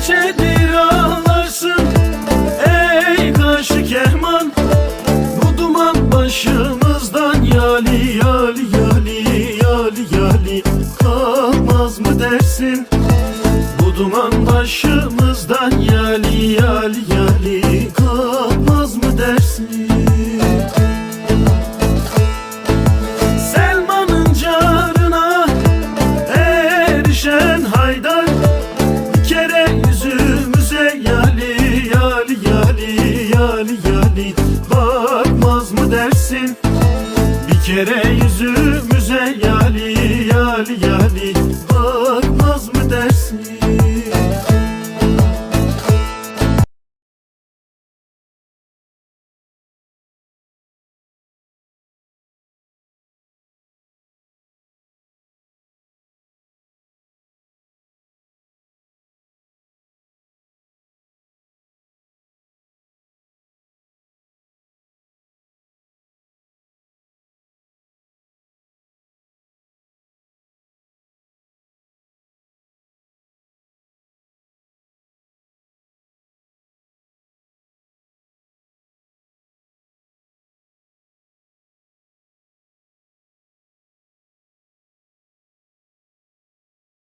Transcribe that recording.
gecedir ağlarsın Ey kaşı kehman Bu duman başımızdan Yali yali yali yali yali Kalmaz mı dersin? Bu duman başımızdan yali yali Bakmaz mı dersin? Bir kere yüzümüze yali yali yali